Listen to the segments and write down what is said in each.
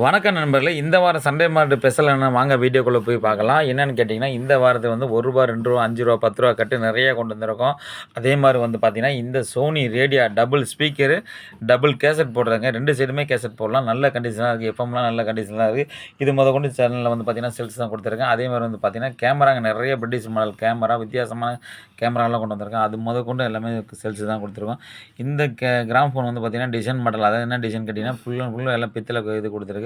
வணக்கம் நண்பர்களே இந்த வாரம் சண்டே மார்க்கெட் ஸ்பெஷல் என்ன வாங்க வீடியோக்குள்ளே போய் பார்க்கலாம். என்னென்னு கேட்டிங்கன்னா இந்த வாரத்தை வந்து ஒரு ரூபா ரெண்டு ரூபா அஞ்சு ரூபா பத்து ரூபா கட்டு நிறைய கொண்டு வந்திருக்கோம். அதே மாதிரி வந்து பார்த்திங்கன்னா இந்த Sony radio double speaker double cassette போடுறாங்க ரெண்டு சைடுமே கேசட் போடலாம். நல்ல கண்டிஷனாக இருக்குது எஃப்எம்லாம் நல்ல கண்டிஷனாக இருக்குது இது முத கொண்டு சேனலில் வந்து பார்த்திங்கன்னா செல்ஸ் தான் கொடுத்துருக்கேன். அதே மாதிரி வந்து பார்த்திங்கன்னா கேமராங்க நிறைய பிரிட்டிஷ் மாடல் கேமரா வித்தியாசமான கேமராலாம் கொண்டு வந்திருக்கேன். அது முத கொண்டு எல்லாமே செல்ஸ் தான் கொடுத்துருக்கோம். இந்த கே கிராம் ஃபோன் வந்து பார்த்திங்கன்னா டிசைன் மாடல் அதாவது என்ன டிசைன் கேட்டிங்கன்னா ஃபுல் அண்ட் ஃபுல்லும் எல்லாம் பித்தளை இது கொடுத்துருக்கு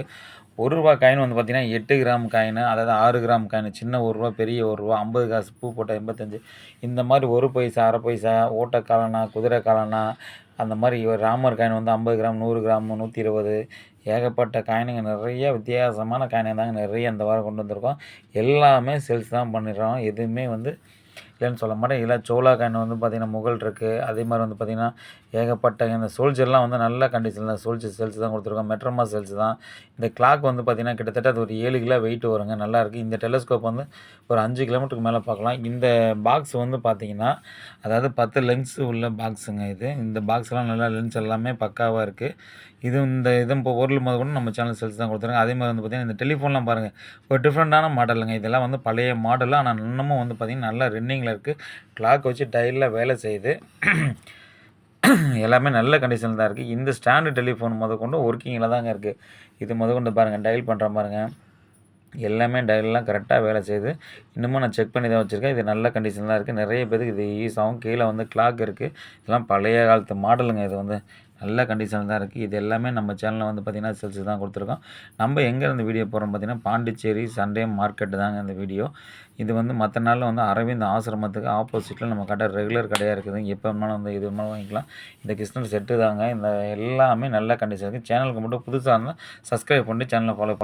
ஒரு ரூபா காயின் வந்து பார்த்திங்கன்னா எட்டு கிராம் காயின் அதாவது ஆறு கிராம் காயின் சின்ன ஒரு ரூபா பெரிய ஒரு ரூபா ஐம்பது காசு பூ போட்ட எண்பத்தஞ்சு. இந்த மாதிரி ஒரு பைசா அரை பைசா ஓட்ட காலனா குதிரை காலனா அந்த மாதிரி ராமர் காயின் வந்து ஐம்பது கிராம் நூறு கிராம் நூற்றி இருபது. ஏகப்பட்ட காயினுங்க நிறைய வித்தியாசமான காயினை தாங்க நிறைய இந்த வாரம் கொண்டு வந்திருக்கோம். எல்லாமே சேல்ஸ் தான் பண்ணிடுறோம். எதுவுமே வந்து இல்லைன்னு சொல்ல மாட்டேன். இல்லை சோலா காயின் வந்து பார்த்திங்கன்னா முகல் இருக்குது அதே மாதிரி வந்து பார்த்திங்கன்னா ஏகப்பட்ட இந்த சோல்ஜர்லாம் வந்து நல்ல கண்டிஷனில் சோல்ஜர் செல்ஸ் தான் கொடுத்துருக்கோம் மெட்ரோமா செல்ஸ் தான். இந்த கிளாக் வந்து பார்த்திங்கன்னா கிட்டத்தட்ட அது ஒரு ஏழு கிலோ வெயிட் வருங்க. நல்லாயிருக்கு இந்த டெலஸ்கோப் வந்து ஒரு அஞ்சு கிலோமீட்டருக்கு மேலே பார்க்கலாம். இந்த பாக்ஸ் வந்து பார்த்திங்கன்னா அதாவது பத்து லென்ஸ் உள்ள பாக்ஸுங்க இது. இந்த பாக்ஸ்லாம் நல்லா லென்ஸ் எல்லாமே பக்காவாக இருக்குது இது இந்த இது இப்போ பொருள் முத கூட நம்ம சேனல் செல்ஸ் தான் கொடுத்துருங்க அதே மாதிரி வந்து பார்த்திங்கன்னா இந்த டெலிஃபோன்லாம் பாருங்கள் ஒரு டிஃப்ரெண்ட்டான மாடலுங்க இதெல்லாம் வந்து பழைய மாடல் ஆனால் இன்னமும் வந்து பார்த்திங்கன்னா நல்லா ரன்னிங் ரன்னிங்கில் இருக்குது கிளாக் வச்சு டைலில் வேலை செய்யுது. எல்லாமே நல்ல கண்டிஷனில் தான் இருக்குது இந்த ஸ்டாண்டு டெலிஃபோன் முத கொண்டு ஒர்க்கிங்கில் தாங்க இருக்குது இது முத பாருங்கள் டயல் பண்ணுற பாருங்கள் எல்லாமே டயல்லாம் கரெக்டாக வேலை செய்யுது. இன்னமும் நான் செக் பண்ணி தான் வச்சுருக்கேன். இது நல்ல கண்டிஷன் தான் இருக்குது நிறைய பேருக்கு இது யூஸ் ஆகும் கீழே வந்து கிளாக் இருக்குது இதெல்லாம் பழைய காலத்து மாடலுங்க இது வந்து. நல்ல கண்டிஷனில் தான் இருக்குது இது எல்லாமே நம்ம சேனலில் வந்து பார்த்திங்கன்னா செல்ஸ் தான் கொடுத்துருக்கோம். நம்ம எங்கேருந்து வீடியோ போகிறோம் பார்த்திங்கன்னா பாண்டிச்சேரி சண்டே மார்க்கெட்டு தாங்க இந்த வீடியோ இது வந்து மற்ற நாளில் வந்து அரவிந்த் ஆசிரமத்துக்கு ஆப்போசிட்டில் நம்ம கடை ரெகுலர் கடையாக இருக்குது. எப்போ வேணாலும் வந்து இது வேணாலும் வாங்கிக்கலாம். இந்த கிருஷ்ணன் செட்டு தாங்க. இந்த எல்லாமே நல்ல கண்டிஷன் இருக்குது சேனலுக்கு மட்டும் புதுசாக இருந்தால் சப்ஸ்கிரைப் பண்ணி சேனலை ஃபாலோ